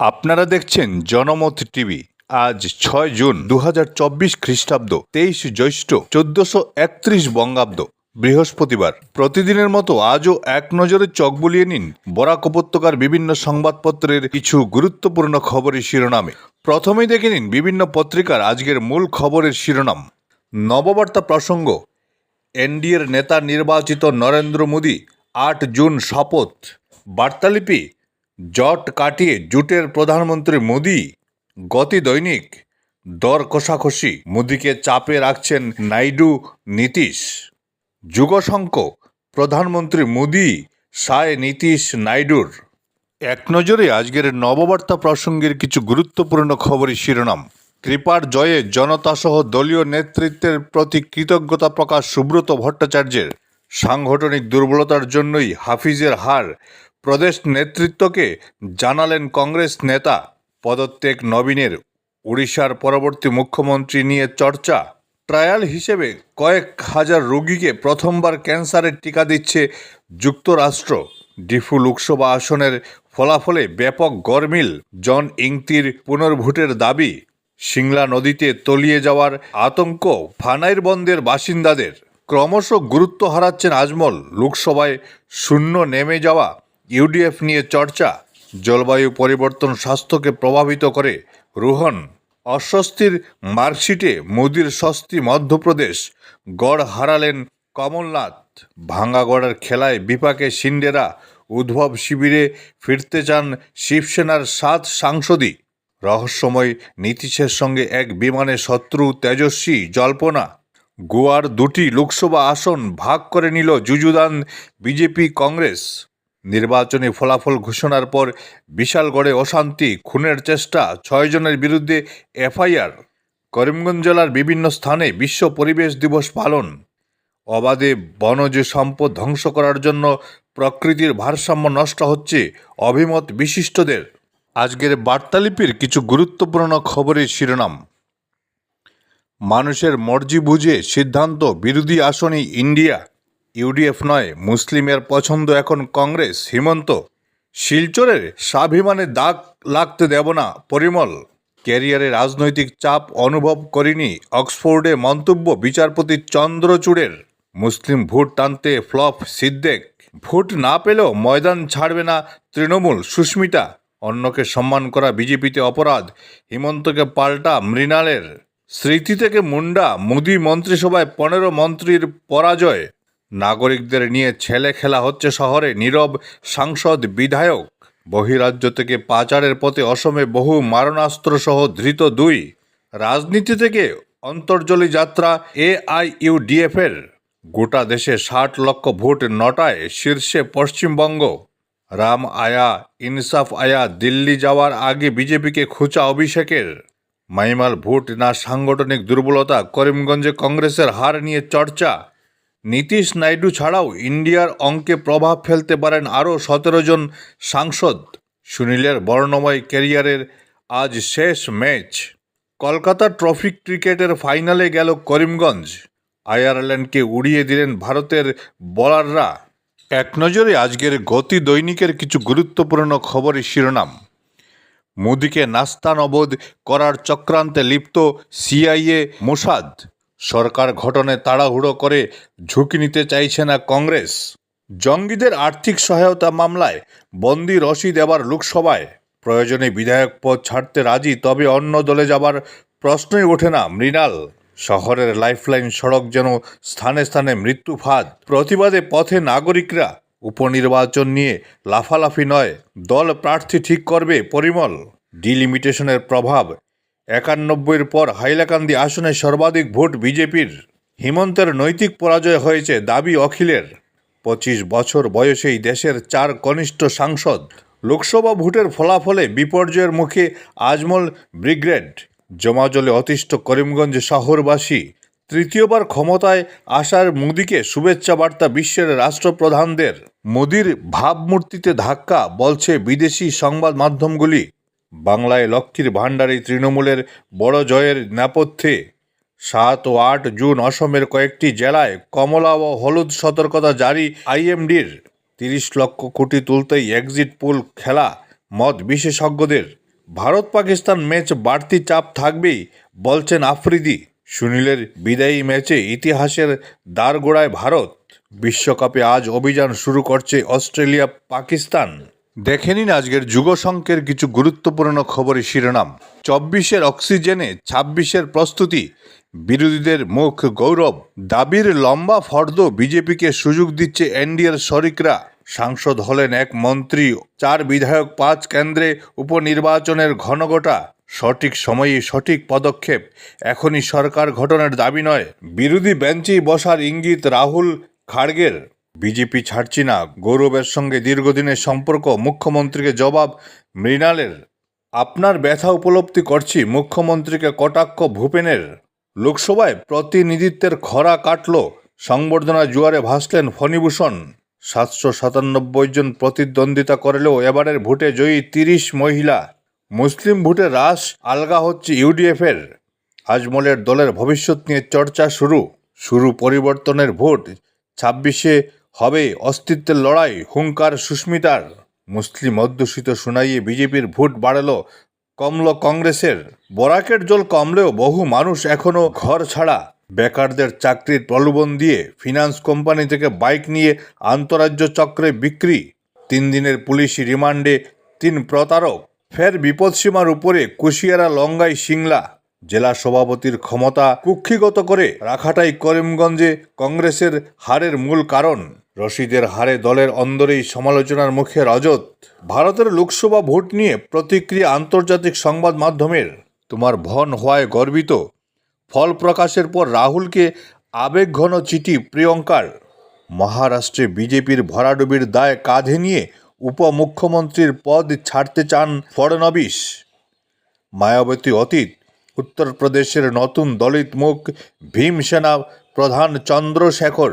আপনারা দেখছেন জনমত টিভি। আজ ছয় জুন দু হাজার চব্বিশ খ্রিস্টাব্দ, তেইশ জ্যৈষ্ঠ, চোদ্দশো একত্রিশ বঙ্গাব্দ, বৃহস্পতিবার। প্রতিদিনের মতো আজও এক নজরে চোখ বুলিয়ে নিন বরাক উপত্যকার বিভিন্ন সংবাদপত্রের কিছু গুরুত্বপূর্ণ খবরের শিরোনামে। প্রথমেই দেখে নিন বিভিন্ন পত্রিকার আজকের মূল খবরের শিরোনাম। নববার্তা প্রসঙ্গ, এনডিএর নেতা নির্বাচিত নরেন্দ্র মোদী, আট জুন শপথ। বার্তালিপি জট কাটিয়ে জুটের প্রধানমন্ত্রী মোদী গতি দৈনিক দর কষাকষি মোদীকে চাপে রাখছেন নাইডু নীতিশ। যুগশঙ্ক, প্রধানমন্ত্রী মোদী সায় নীতিশ নাইডুর। এক নজরে আজকের নববার্তা প্রসঙ্গের কিছু গুরুত্বপূর্ণ খবরের শিরোনাম। কৃপার জয়ে জনতাসহ দলীয় নেতৃত্বের প্রতি কৃতজ্ঞতা প্রকাশ সুব্রত ভট্টাচার্যের। সাংগঠনিক দুর্বলতার জন্যই হাফিজের হার প্রদেশ নেতৃত্বকে জানালেন কংগ্রেস নেতা পদত্যাগ নবীনের। উড়িষ্যার পরবর্তী মুখ্যমন্ত্রী নিয়ে চর্চা। ট্রায়াল হিসেবে কয়েক হাজার রোগীকে প্রথমবার ক্যান্সারের টিকা দিচ্ছে যুক্তরাষ্ট্র। ডিফু লোকসভা আসনের ফলাফলে ব্যাপক গরমিল জন ইংতির পুনর্ভোটের দাবি। সিংলা নদীতে তলিয়ে যাওয়ার আতঙ্ক ফানাইর বন্দের বাসিন্দাদের। ক্রমশ গুরুত্ব হারাচ্ছেন আজমল। লোকসভায় শূন্য নেমে যাওয়া ইউডিএফ নিয়ে চর্চা, জলবায়ু পরিবর্তন স্বাস্থ্যকে প্রভাবিত করে, রোহন, অস্বস্তির মার্কশিটে মোদির স্বস্তি মধ্যপ্রদেশ, গড় হারালেন কমলনাথ। ভাঙ্গাগড়ের খেলায় বিপাকে সিন্ডেরা উদ্ভব শিবিরে ফিরতে চান শিবসেনার সাত সাংসদই। রহস্যময় নীতিশের সঙ্গে এক বিমানে শত্রু তেজস্বী জল্পনা। গোয়ার দুটি লোকসভা আসন ভাগ করে নিল যুযুদান বিজেপি কংগ্রেস। নির্বাচনী ফলাফল ঘোষণার পর বিশালগড়ে অশান্তি, খুনের চেষ্টা, ছয়জনের বিরুদ্ধে এফআইআর। করিমগঞ্জ জেলার বিভিন্ন স্থানে বিশ্ব পরিবেশ দিবস পালন। অবাধে বনজ সম্পদ ধ্বংস করার জন্য প্রকৃতির ভারসাম্য নষ্ট হচ্ছে অভিমত বিশিষ্টদের। আজকের বার্তালিপির কিছু গুরুত্বপূর্ণ খবরের শিরোনাম। মানুষের মর্জি বুঝে সিদ্ধান্ত বিরোধী আসনই ইন্ডিয়া। ইউডিএফ নয়, মুসলিমের পছন্দ এখন কংগ্রেস, হিমন্ত। শিলচরের স্বাভিমানে দাগ লাগতে দেব না, পরিমল। ক্যারিয়ারে রাজনৈতিক চাপ অনুভব করিনি, অক্সফোর্ডে মন্তব্য বিচারপতি চন্দ্রচূড়ের। মুসলিম ভোট টানতে ফ্লপ সিদ্দেক। ভোট না পেলেও ময়দান ছাড়বে না তৃণমূল, সুস্মিতা। অন্যকে সম্মান করা বিজেপিতে অপরাধ, হিমন্তকে পাল্টা মৃণালের। স্মৃতি থেকে মুন্ডা, মোদী মন্ত্রিসভায় পনেরো মন্ত্রীর পরাজয়। নাগরিকদের নিয়ে ছেলে খেলা হচ্ছে শহরে। নীরব সাংসদ, বিধায়ক। বহিরাজ্য থেকে পাচারের পথে অসমে বহু মারণাস্ত্র সহ ধৃত দুই। রাজনীতি থেকে অন্তর্জলী যাত্রা এআইইউডিএফ এর গোটা দেশে ষাট লক্ষ ভোট নটায় শীর্ষে পশ্চিমবঙ্গ। রাম আয়া, ইনসাফ আয়া, দিল্লি যাওয়ার আগে বিজেপিকে খুচা অভিষেকের। মাইমাল ভোট না সাংগঠনিক দুর্বলতা, করিমগঞ্জে কংগ্রেসের হার নিয়ে চর্চা। নীতিশ নাইডু ছাড়াও ইন্ডিয়ার অঙ্কে প্রভাব ফেলতে পারেন আরও সতেরো জন সাংসদ। সুনীলের বর্ণময় ক্যারিয়ারের আজ শেষ ম্যাচ। কলকাতা ট্রফি ক্রিকেটের ফাইনালে গেল করিমগঞ্জ। আয়ারল্যান্ডকে উড়িয়ে দিলেন ভারতের বোলাররা। এক নজরে আজকের গতি দৈনিকের কিছু গুরুত্বপূর্ণ খবরের শিরোনাম। মোদীকে নাস্তানবোধ করার চক্রান্তে লিপ্ত সিআইএ মোসাদ। সরকার ঘটনে তাড়াহুড়ো করে ঝুঁকি নিতে চাইছে না কংগ্রেস। জঙ্গিদের আর্থিক সহায়তা মামলায় বন্দি রশিদ এবার লোকসভায়। প্রয়োজনে বিধায়ক পদ ছাড়তে রাজি, তবে অন্য দলে যাবার প্রশ্নই ওঠে না মৃণাল। শহরের লাইফলাইন সড়ক যেন স্থানে স্থানে মৃত্যু ফাঁদ। প্রতিবাদে পথে নাগরিকরা, উপনির্বাচন নিয়ে লাফালাফি নয়, দল প্রার্থী ঠিক করবে পরিমল। ডিলিমিটেশনের প্রভাব একানব্বইয়ের পর হাইলাকান্দি আসনে সর্বাধিক ভোট বিজেপির। হিমন্তের নৈতিক পরাজয় হয়েছে দাবি অখিলের। পঁচিশ বছর বয়সেই দেশের চার কনিষ্ঠ সাংসদ। লোকসভা ভোটের ফলাফলে বিপর্যয়ের মুখে আজমল ব্রিগেড। জমাজলে অতিষ্ঠ করিমগঞ্জ শহরবাসী। তৃতীয়বার ক্ষমতায় আসার মোদীকে শুভেচ্ছা বার্তা বিশ্বের রাষ্ট্রপ্রধানদের। মোদীর ভাবমূর্তিতে ধাক্কা, বলছে বিদেশি সংবাদ মাধ্যমগুলি। বাংলায় লক্ষ্মীর ভাণ্ডারী তৃণমূলের বড় জয়ের নেপথ্যে। সাত ও আট জুন অসমের কয়েকটি জেলায় কমলা ও হলুদ সতর্কতা জারি আইএমডির। তিরিশ লক্ষ কোটি তুলতেই এক্সিট পোল খেলা মত বিশেষজ্ঞদের। ভারত পাকিস্তান ম্যাচ বাড়তি চাপ থাকবেই, বলছেন আফ্রিদি। সুনীলের বিদায়ী ম্যাচে ইতিহাসের দ্বারগোড়ায় ভারত। বিশ্বকাপে আজ অভিযান শুরু করছে অস্ট্রেলিয়া পাকিস্তান দেখে নিন আজকের যুগসংখ্যের কিছু গুরুত্বপূর্ণ খবরের শিরোনাম। চব্বিশের অক্সিজেনে ছাব্বিশের প্রস্তুতি। বিরোধীদের মুখ গৌরব। দাবির লম্বা ফর্দ বিজেপিকে সুযোগ দিচ্ছে এনডিএর শরিকরা। সাংসদ হলেন এক মন্ত্রী। চার বিধায়ক, পাঁচ কেন্দ্রে উপনির্বাচনের ঘনঘটা। সঠিক সময়ে সঠিক পদক্ষেপ। এখনই সরকার গঠনের দাবি নয়। বিরোধী বেঞ্চেই বসার ইঙ্গিত রাহুল খাড়গের। বিজেপি ছাড়ছি না। গৌরবের সঙ্গে দীর্ঘদিনের সম্পর্ক, মুখ্যমন্ত্রীকে জবাব, মৃণালের, আপনার ব্যথা উপলব্ধি করছি। মুখ্যমন্ত্রীকে কটাক্ষ, ভূপেনের লোকসভায় প্রতিনিধিত্বের খরা কাটল। সংবর্ধনা জুয়ারে ভাসলেন ফণিভূষণ। সাতশো সাতানব্বই জন প্রতিদ্বন্দ্বিতা করলেও এবারের ভোটে জয়ী তিরিশ মহিলা। মুসলিম ভোটে হ্রাস আলগা হচ্ছে ইউডিএফের। আজমলের দলের ভবিষ্যৎ নিয়ে চর্চা শুরু। শুরু পরিবর্তনের ভোট। ছাব্বিশে হবে অস্তিত্বের লড়াই, হুঙ্কার সুস্মিতার। মুসলিম অধ্যুষিত শুনাইয়ে বিজেপির ভোট বাড়ালো কমল কংগ্রেসের। বরাকের জল কমলেও বহু মানুষ এখনও ঘর ছাড়া। বেকারদের চাকরির প্রলোভন দিয়ে ফিনান্স কোম্পানি থেকে বাইক নিয়ে আন্তরাজ্য চক্রে বিক্রি। তিন দিনের পুলিশি রিমান্ডে তিন প্রতারক। ফের বিপদসীমার উপরে কুশিয়ারা লঙ্গাই সিংলা। জেলা সভাপতির ক্ষমতা কুক্ষিগত করে রাখাটাই করিমগঞ্জে কংগ্রেসের হারের মূল কারণ। রশিদের হারে দলের অন্দরেই সমালোচনার মুখে রজত ভারতের লোকসভা ভোট নিয়ে প্রতিক্রিয়া আন্তর্জাতিক সংবাদ মাধ্যমের। তোমার ভন হওয়ায় গর্বিত। ফল প্রকাশের পর রাহুলকে আবেগঘন চিঠি প্রিয়ঙ্কার। মহারাষ্ট্রে বিজেপির ভরাডুবির দায় কাঁধে নিয়ে উপমুখ্যমন্ত্রীর পদ ছাড়তে চান ফড়নবিস মায়াবতী অতীত, উত্তরপ্রদেশের নতুন দলিত মুখ ভীমসেনা প্রধান চন্দ্রশেখর।